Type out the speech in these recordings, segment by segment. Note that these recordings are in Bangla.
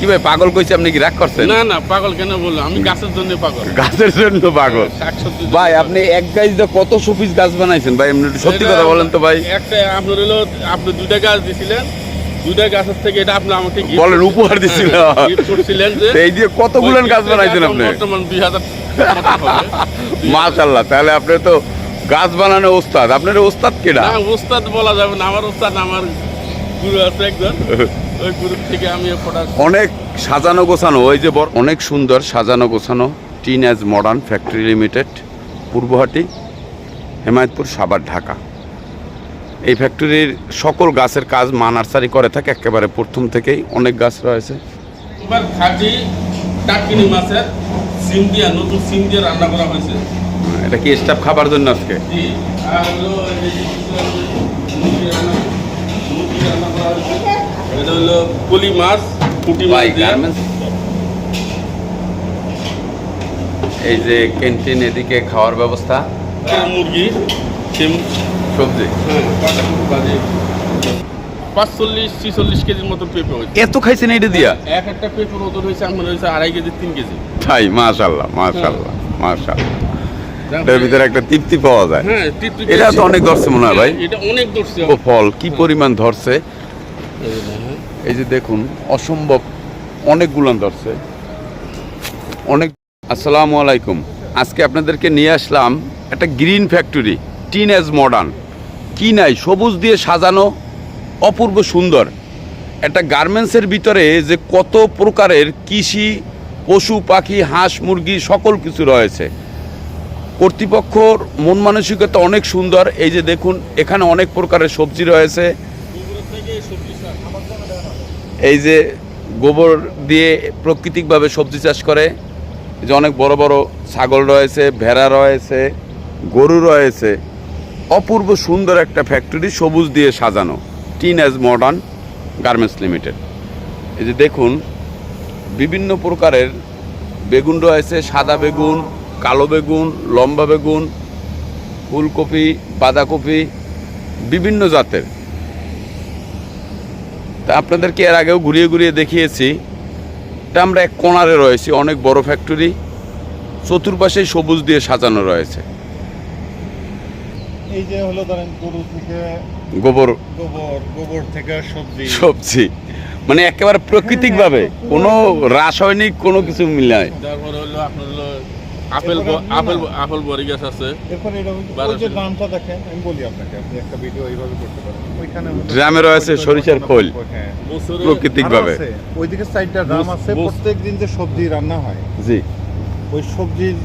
কি ভাই পাগল কইছে আপনি কি রাগ করছেন? না না পাগল কেন বলল? আমি গাছের জন্য পাগল। গাছের জন্য পাগল। ভাই আপনি এক গাছ দিয়ে কত শোপিস গাছ বানাইছেন ভাই? এমনি সত্যি কথা বলেন তো ভাই। একটা আপনার হলো আপনি দুইটা গাছ দিছিলেন দুইটা গাছের থেকে এটা আপনি আমাকে বলেন, উপহার দিছিলেন। হ্যাঁ, করছিলেন যে এই দিয়ে কতগুলো ওই গাছ বানাইছেন আপনি? বর্তমান। তাহলে আপনি তো গাছ বানানো ওস্তাদ। আপনার ওস্তাদ কেডা? না উস্তাদ বলা যাবে না আমার উস্তাদ আমার গুরু আছে একজন। ওই গুরু থেকে আমি ফোটা অনেক সাজানো গোছানো ওই যে অনেক সুন্দর সাজানো গোছানো Teen Age Modern factory limited Purbahati Hemayetpur Savar Dhaka. এই ফ্যাক্টরির সকল গাছের কাজ মা নার্সারি করে থাকে একেবারে প্রথম থেকেই অনেক গাছ রয়েছে। এবার খাঁটি টাকিনি মাছের সিম দিয়া নতুন সিম দিয়ে রান্না করা হয়েছে। এটা কি স্টাফ খাবার জন্য আজকে? জি আর এটা হলো কলি মাছ পুঁটি মাছ গার্মেন্টস এই যে ক্যান্টিন এদিকে খাওয়ার ব্যবস্থা। মুরগি সবজি। হ্যাঁ পাঁচচল্লিশ ছিচল্লিশ কেজির মতো পেঁপে হয়েছে। এত খাইছেন এটা দিয়া? এক একটা পেঁপের ওজন হয়েছে আমার হয়েছে আড়াই কেজি তিন কেজি। তাই মাশাল্লাহ মাশাল্লাহ মাশাল্লাহ এটার ভিতরে একটা তৃপ্তি পাওয়া যায়। হ্যাঁ এটা তো অনেক ধরছে মনে হয় ভাই। এটা অনেক ধরছে। ফল কি পরিমাণ ধরছে। এই যে দেখুন, অসম্ভব অনেকগুলো ধরছে। অনেক আসসালামু আলাইকুম। আজকে আপনাদেরকে নিয়ে আসলাম একটা green factory Teen Age Modern. কি নাই, সবুজ দিয়ে সাজানো, অপূর্ব সুন্দর। একটা গার্মেন্টসের ভিতরে যে কত প্রকারের কৃষি, পশু, পাখি, হাঁস, মুরগি, সকল কিছু রয়েছে। কর্তৃপক্ষর মন মানসিকতা অনেক সুন্দর। এই যে দেখুন, এখানে অনেক প্রকারের সবজি রয়েছে। এই যে গোবর দিয়ে প্রাকৃতিকভাবে সবজি চাষ করে যে অনেক বড় বড় ছাগল রয়েছে, ভেড়া রয়েছে, গরু রয়েছে, অপূর্ব সুন্দর একটা ফ্যাক্টরি সবুজ দিয়ে সাজানো Teen Age Modern garments limited এই যে দেখুন, বিভিন্ন প্রকারের বেগুন রয়েছে, সাদা বেগুন, কালো বেগুন, লম্বা বেগুন, ফুলকপি, বাঁধাকপি, বিভিন্ন জাতের। তা আপনাদেরকে এর আগেও ঘুরিয়ে ঘুরিয়ে দেখিয়েছি। এটা আমরা এক কোণারে রয়েছি অনেক বড় ফ্যাক্টরি চতুর্পাশে সবুজ দিয়ে সাজানো রয়েছে। এই যে হলো ধরেন গরু থেকে গোবর। গোবর গোবর থেকে সবজি। সবজি। মানে একেবারে প্রাকৃতিকভাবে কোনো রাসায়নিক কোনো কিছু মিলায়। তারপরে হলো আপনার হলো আপেল আপেল আপেল বড়ি গাছ আছে এরকম। যে নামটা দেখেন আমি বলি আপনাকে আপনি একটা ভিডিও এইভাবে করতে পারেন ওইখানে ড্রামে রয়েছে সরিষার খোল। হ্যাঁ আরও আছে। ওইদিকে সাইডটা ড্রাম আছে বুঝ- প্রত্যেক দিন যে সবজি রান্না হয় জি ওই সবজির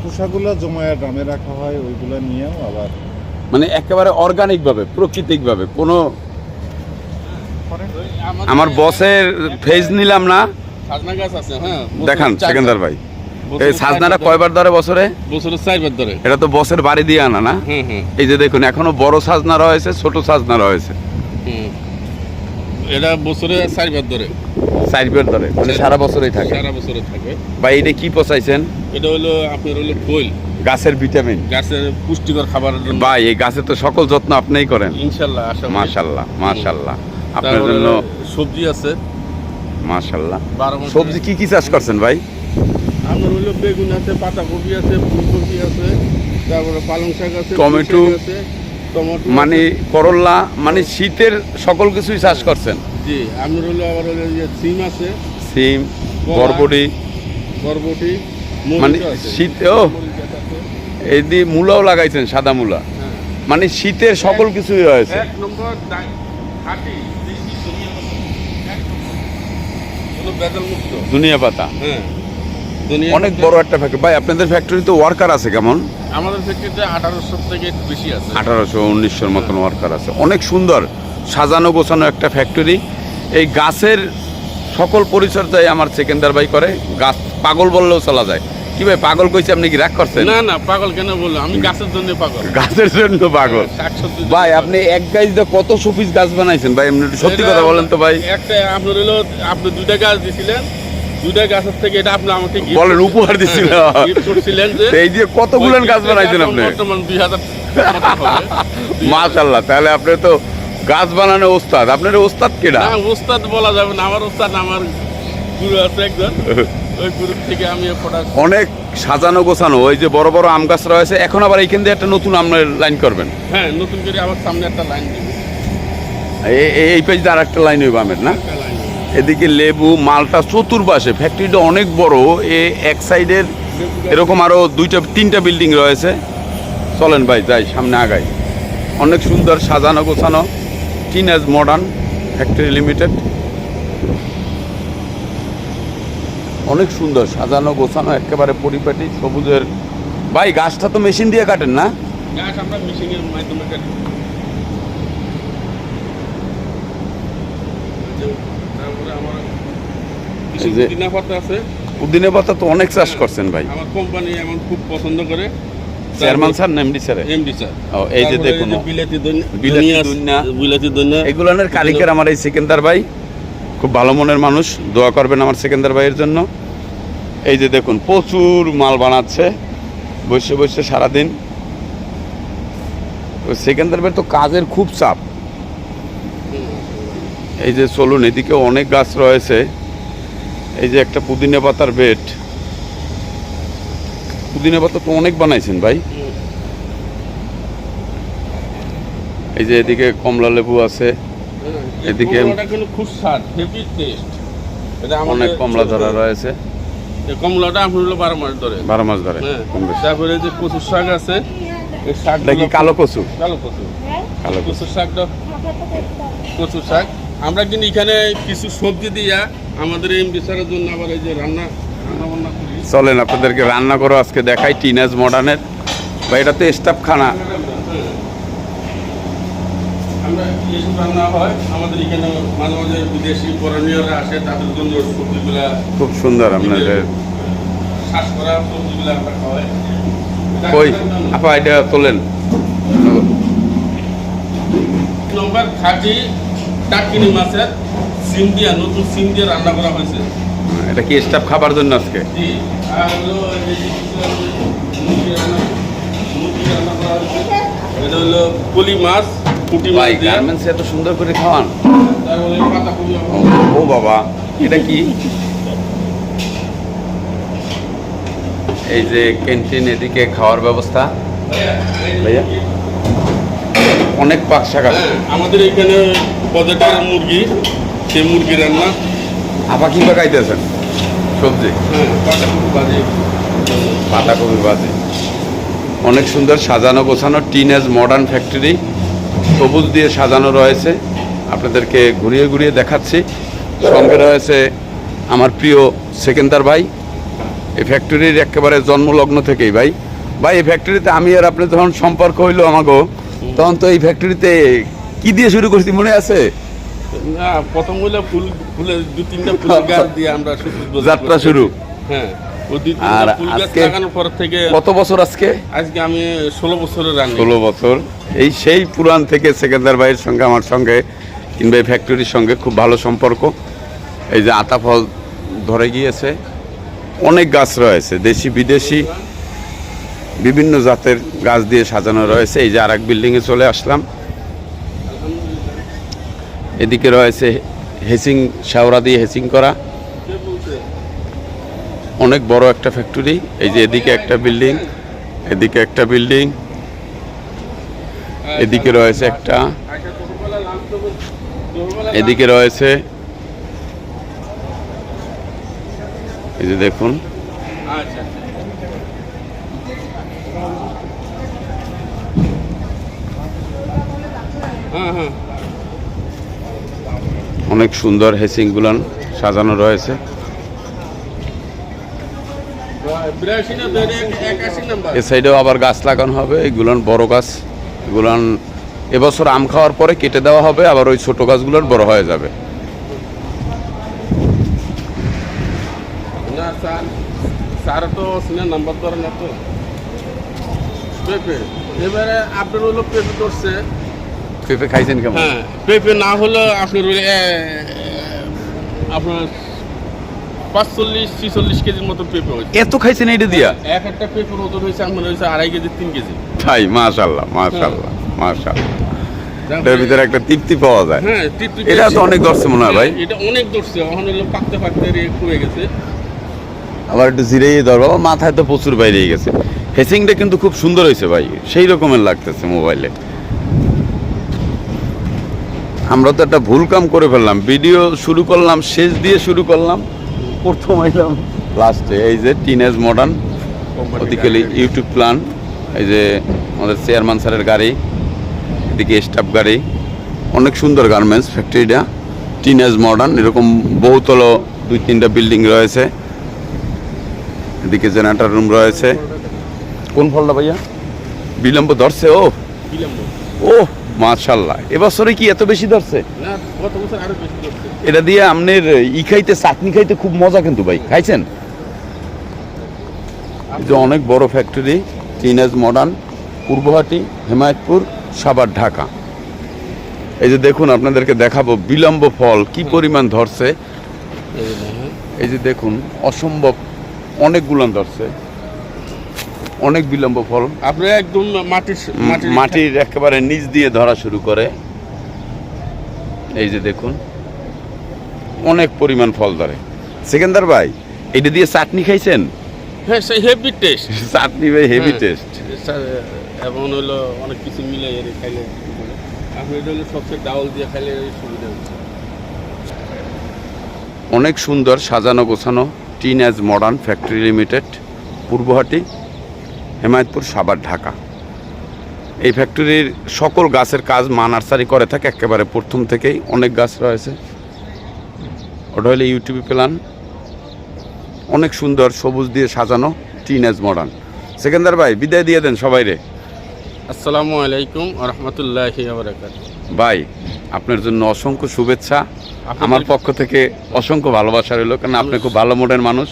খোসাগুলো জমায়া ড্রামে রাখা হয় ওইগুলো নিয়েও আবার মানে একেবারে অর্গানিকভাবে প্রাকৃতিকভাবে কোনো করেন। আমাদের আমার বসের ফেজ নিলাম না গাছ আছে হ্যাঁ দেখান সেকেন্দার ভাই এই কয়বার ধরে বছরে? বছরে চারবার ধরে। এটা তো বসের বাড়ি দিয়ে আনা না? এই যে দেখুন এখনও বড় সাজনা রয়েছে ছোট সাজনা রয়েছে। এটা বছরে চারবার ধরে। সাইডবের ধরে মানে সারা বছরই থাকে। সারা বছরে থাকে। ভাই এটা কি পচাইছেন এটা হলো আপনার হলো গাছের ভিটামিন। গাছের পুষ্টিকর খাবারের জন্য। ভাই এই গাছের তো সকল যত্ন আপনিই করেন। আপনার জন্য সবজি আছে। মাসে- সবজি কি কি চাষ করছেন ভাই? আপনার হলো বেগুন আছে পাতাকপি আছে ফুলকপি আছে তারপরে পালং শাক আছে টমেটো, আছে টমেটো মানে করল্লা মানে শীতের সকল কিছুই চাষ করছেন? জি আপনার হলো আবার হলো যে সিম আছে। সিম বরবটি। বরবটি মানে শীত ও এই দিয়ে মূলাও লাগাইছেন সাদা মূলা। হ্যাঁ। মানে শীতের সকল কিছুই হয়েছে। এক নম্বর। দুনিয়া পাতা। হ্যাঁ। অনেক বড় একটা ফ্যাক্টরি ভাই আপনাদের ফ্যাক্টরিতে ওয়ার্কার আছে কেমন? আমাদের ফ্যাক্টরিতে আঠারোশো থেকে বেশি আছে। আঠারোশো উনিশশোর মতন ওয়ার্কার আছে। অনেক সুন্দর সাজানো গোছানো একটা ফ্যাক্টরি এই গাছের সকল পরিচর্যায় আমার সেকেন্দার ভাই করে। গাছ পাগল বললেও চলা যায়। কি ভাই পাগল কইছে আপনি কি রাগ করছেন? না না পাগল কেন বলল? আমি গাছের জন্য পাগল। গাছের জন্য পাগল। শাকসবজি ভাই আপনি এক গাছ দিয়ে কত শোপিস গাছ বানাইছেন? ভাই একটু সত্যি কথা বলেন তো ভাই। একটা আপনার হলো আপনি দুইটা গাছ দিছিলেন দুইটা গাছের থেকে এটা আপনি আমাকে বলেন, উপহার দিছিলেন। হ্যাঁ, gift করছিলেন যে তো এই দিয়ে কতগুলো গাছ বানাইছেন আপনি? বর্তমান দুই হাজার মাশাল্লাহ তাহলে আপনি তো গাছ বানানো ওস্তাদ। আপনার ওস্তাদ কেডা? না উস্তাদ বলা যাবে না আমার উস্তাদ আমার গুরু আছে একজন। ওই গ্রুপ থেকে আমি অনেক সাজানো গোছানো ওই যে বড় বড় আম গাছ রয়েছে এখন আবার এইখান দিয়ে একটা নতুন আমের লাইন করবেন। হ্যাঁ নতুন করে আমার সামনে একটা লাইন দিবে। এই- এই- এই পেজে আর একটা লাইন হইব আমের না? এদিকে লেবু, মালটা চতুর্পাশে ফ্যাক্টরিটা অনেক বড়, এ এক সাইডের এরকম আরও দুইটা, তিনটা বিল্ডিং রয়েছে। চলেন ভাই, যাই, সামনে আগাই। অনেক সুন্দর সাজানো গোছানো টিনেজ মডার্ন ফ্যাক্টরি লিমিটেড অনেক সুন্দর সাজানো গোছানো, একেবারে পরিপাটি, সবুজের। ভাই, গাছটা তো মেশিন দিয়ে কাটেন না? গাছ আমরা মেশিনের মাধ্যমে কাটি তারপরে আমার কিছু এই যে- পুদিনা পাতা আছে। পুদিনে পাতা তো অনেক চাষ করছেন ভাই। আমার কোম্পানি এমন খুব পছন্দ করে। চেয়ারম্যান স্যার নেমডি স্যার এমডি স্যার। ও, এই যে দেখুন। বিলাতি ধনিয়া বিলাতি ধনিয়া এগুলোনের কারিগর আমার এই সেকেন্দার ভাই। খুব ভালো মনের মানুষ দোয়া করবেন আমার সেকেন্দার ভাইয়ের জন্য। এই যে দেখুন প্রচুর মাল বানাচ্ছে বসে বসে সারাদিন। সেকেন্দার ভাই তো কাজের খুব চাপ। এই যে চলুন এদিকে অনেক গাছ রয়েছে। এই যে একটা পুদিনা পাতার বেড। পুদিনা পাতা তো অনেক বানাইছেন ভাই। এই যে এদিকে কমলা লেবু আছে এদিকে- অনেক কমলা ধরা রয়েছে। এই কমলাটা আপনি হলো বারো মাস ধরে। বারো মাস ধরে হ্যাঁ। তারপরে যে কচুর শাক আছে কি কালো কচু? কালো কচু। কালো কচুর শাকটা কচুর শাক। আমরা কিন্তু এখানে কিছু সবজি দিয়া আমাদের এই বিচারের জন্য আবার এই যে রান্না রান্না করি। চলেন আপনাদেরকে রান্না করো আজকে দেখাই টিনেজ মডার্নের বা এটা তো স্টাফ খানা আমরা রান্না হয় আমাদের এখানে মাঝে মাঝে বিদেশি করণীয়রা আসে তাদের জন্য সবজিগুলা খুব সুন্দর আপনাদের। শ্বাস করা সবজিগুলা আমরা খাওয়াই। ওই আপা এটা তোলেন। নম্বর খাঁটি মাছের সিম দিয়া নতুন সিম দিয়ে রান্না করা হয়েছে। এটা কি স্টাফ খাবার জন্য আজকে? জি আর হলো এই যে মুরগি রান্না মুরগি রান্না করা হয়েছে। এটা হলো পলি মাছ পুঁটি মাছ গার্মেন্টস এত সুন্দর করে খাওয়ান। তারপরে পাতাকপি ও বাবা এটা কি? এই যে ক্যান্টিন এদিকে খাওয়ার ব্যবস্থা। ভাইয়া অনেক পাক শাক হ্যাঁ, আমাদের এখানে পদের মুরগি। সেই মুরগি রান্না। আপা কি পাকাইতেছেন সবজি? হ্যাঁ পাতাকপি বাজে অনেক সুন্দর সাজানো গোছানো টিন এজ মডার্ন ফ্যাক্টরি সবুজ দিয়ে সাজানো রয়েছে। আপনাদেরকে ঘুরিয়ে ঘুরিয়ে দেখাচ্ছি। সঙ্গে রয়েছে আমার প্রিয় সেকেন্দার ভাই। এই ফ্যাক্টরির একেবারে জন্মলগ্ন থেকেই ভাই। ভাই এই ফ্যাক্টরিতে আমি আর আপনি যখন সম্পর্ক হইল আমাকে তখন তো এই ফ্যাক্টরিতে কি দিয়ে শুরু করছি মনে আছে? না ফুল ফুলের দু তিনটা ফুল গাছ দিয়ে আমরা যাত্রা শুরু। হ্যাঁ আর তিনটা ফুল গাছ আজকে- পর থেকে কত বছর আজকে? আজকে আমি ষোলো বছরের ষোলো বছর। এই সেই পুরান থেকে সেকেন্দার ভাইয়ের সঙ্গে আমার সঙ্গে কিংবা ফ্যাক্টরির সঙ্গে খুব ভালো সম্পর্ক। এই যে আতা ফল ধরে গিয়েছে। অনেক গাছ রয়েছে দেশি বিদেশি বিভিন্ন জাতের গাছ দিয়ে সাজানো রয়েছে। এই যে আর এক বিল্ডিংয়ে চলে আসলাম। এদিকে রয়েছে হেসিং শাওরা দিয়ে হেসিং করা। অনেক বড় একটা ফ্যাক্টরি এই যে এদিকে একটা বিল্ডিং এদিকে একটা বিল্ডিং এদিকে রয়েছে একটা, এদিকে রয়েছে, এই যে দেখুন। হ্যাঁ হ্যাঁ। অনেক সুন্দর হেসিংগুলান সাজানো রয়েছে। এ সাইডেও আবার গাছ লাগানো হবে, এগুলান বড় গাছ, এগুলান এবছর আম খাওয়ার পরে কেটে দেওয়া হবে, আবার ওই ছোট গাছগুলোর বড় হয়ে যাবে। এবারে আপনার পেঁপে খাইছেন কেমন? হ্যাঁ পেঁপে না হলে আপনার আপনার পাঁচচল্লিশ ছিচল্লিশ কেজির মতো পেঁপে হয়েছে। এত খাইছেন এইটা দিয়া? এক একটা পেঁপের ওজন হয়েছে আপনার হয়েছে আড়াই কেজি তিন কেজি। তাই মাশাল্লাহ মাশাল্লাহ মাশাল্লাহ এটার ভিতরে একটা তৃপ্তি পাওয়া যায়। হ্যাঁ তৃপ্তি এটা তো অনেক মনে হয় ভাই। হ্যাঁ, এটা অনেক ধরছে এখন হলো পাকতে পাকতে রে কমে গেছে। আবার একটু জিরেই ধরো মাথায় তো প্রচুর বাইরে গেছে। হেসিংটা কিন্তু খুব সুন্দর হয়েছে ভাই। সেই রকমের লাগতেছে মোবাইলে। আমরা তো একটা ভুল কাম করে ফেললাম। ভিডিও শুরু করলাম শেষ দিয়ে শুরু করলাম প্রথম আইলাম লাস্টে এই যে টিনেজ মডার্ন ওদিকে ইউটিউব প্ল্যান এই যে আমাদের চেয়ারম্যান স্যারের গাড়ি এদিকে স্টাফ গাড়ি। অনেক সুন্দর গার্মেন্টস ফ্যাক্টরিটা টিনেজ মডার্ন এরকম বহুতল দুই তিনটা বিল্ডিং রয়েছে। এদিকে জেনারেটর রুম রয়েছে। কোন ফলটা ভাইয়া? বিলম্ব ধরছে ও। বিলম্ব। ও মাশাল্লাহ এবছরে কি এত বেশি ধরছে? এটা দিয়ে আপনার ই খাইতে চাটনি খাইতে খুব মজা কিন্তু ভাই। খাইছেন? যে অনেক বড় factory Teenage Modern Purbahati Hemayetpur Savar Dhaka. এই যে দেখুন আপনাদেরকে দেখাবো বিলম্ব ফল কি পরিমাণ ধরছে। এই যে দেখুন। অসম্ভব অনেকগুলো ধরছে। অনেক বিলম্ব ফল। আপনি একদম মাটির মাটির একেবারে নিচ দিয়ে ধরা শুরু করে। এই যে দেখুন অনেক পরিমাণ ফল ধরে। সেকেন্দার ভাই এটা দিয়ে চাটনি খাইছেন? হ্যাঁ সেই হেভি টেস্ট চাটনি ভাই হেভি। টেস্ট এবং হলো অনেক কিছু মিলে খাইলে। আপনি এটা হলো সবচেয়ে ডাউল দিয়ে খাইলে সুবিধা অনেক সুন্দর সাজানো গোছানো Teen Age Modern factory limited Purbahati. Hemayetpur Savar Dhaka. এই ফ্যাক্টরির সকল গাছের কাজ মা নার্সারি করে থাকে একেবারে প্রথম থেকেই অনেক গাছ রয়েছে। ওটা হলো ইউটিউবে প্ল্যান অনেক সুন্দর সবুজ দিয়ে সাজানো টিন অ্যাজ মডার্ন সেকেন্দার ভাই বিদায় দিয়ে দেন সবাই রে। আসসালামু আলাইকুম রহমতুল্লাহি ভাই আপনার জন্য অসংখ্য শুভেচ্ছা। আমার পক্ষ থেকে অসংখ্য ভালোবাসা রইল কারণ আপনি খুব ভালো মোডের মানুষ।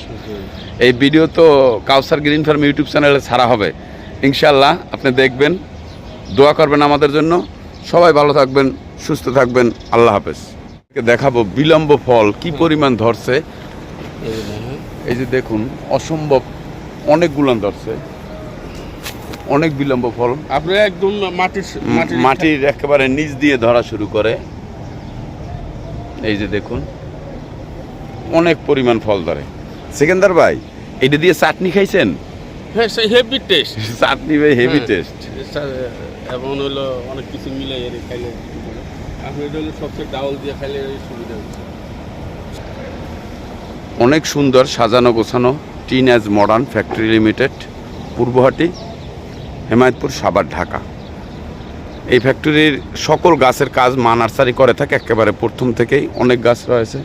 এই ভিডিও তো কাউসার গ্রিন ফার্ম ইউটিউব চ্যানেলে ছাড়া হবে। ইনশাল্লাহ আপনি দেখবেন দোয়া করবেন আমাদের জন্য। সবাই ভালো থাকবেন সুস্থ থাকবেন। আল্লাহ হাফেজ। দেখাবো বিলম্ব ফল কি পরিমাণ ধরছে। এই যে দেখেন। অসম্ভব অনেকগুলো ধরছে। অনেক বিলম্ব ফল। আপনি একদম মাটির মাটির একেবারে নিচ দিয়ে ধরা শুরু করে। এই যে দেখুন অনেক পরিমাণ ফল ধরে। সেকেন্দার ভাই এটা দিয়ে চাটনি খাইছেন? হ্যাঁ হেভি টেস্ট চাটনি ভাই হেভি হ্যাঁ। টেস্ট এবং হলো অনেক কিছু মিলে এর খাইলে আপনি এটা হলো সবচেয়ে ডাউল দিয়ে খাইলে সুবিধা হচ্ছে। অনেক সুন্দর সাজানো গোছানো Teen Age Modern factory limited Purbahati Hemayetpur Savar Dhaka. এই ফ্যাক্টরির সকল গাছের কাজ মা নার্সারি করে থাকে একেবারে প্রথম থেকেই অনেক গাছ রয়েছে।